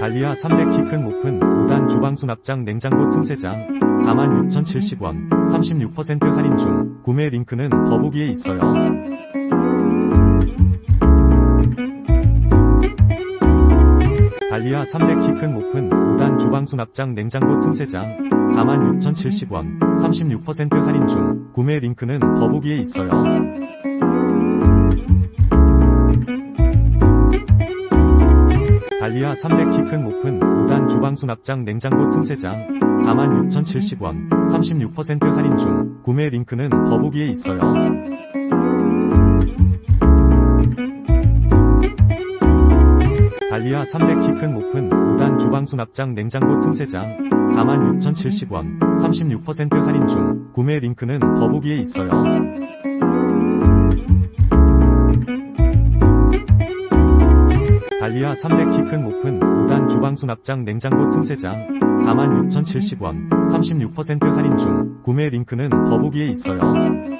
달리아 300키 큰 오픈 5단 주방 수납장 냉장고 틈새장 46,070원 36% 할인 중 구매 링크는 더보기에 있어요. 달리아 300키 큰 오픈 5단 주방 수납장 냉장고 틈새장 46,070원 36% 할인 중 구매 링크는 더보기에 있어요. 달리아 300키 큰 오픈 5단 주방 수납장 냉장고 틈새장 46,070원 36% 할인 중 구매 링크는 더보기에 있어요. 달리아 300키 큰 오픈 5단 주방 수납장 냉장고 틈새장 46,070원 36% 할인 중 구매 링크는 더보기에 있어요. 달리아 300키 큰 오픈 5단 주방 수납장 냉장고 틈새장 46,070원 36% 할인 중 구매 링크는 더보기에 있어요. 달리아 300키큰 오픈 5단 주방 수납장 냉장고 틈새장 46,070원 36% 할인 중 구매 링크는 더보기에 있어요. 달리아 300키큰 오픈 5단 주방 수납장 냉장고 틈새장 46,070원 36% 할인 중 구매 링크는 더보기에 있어요.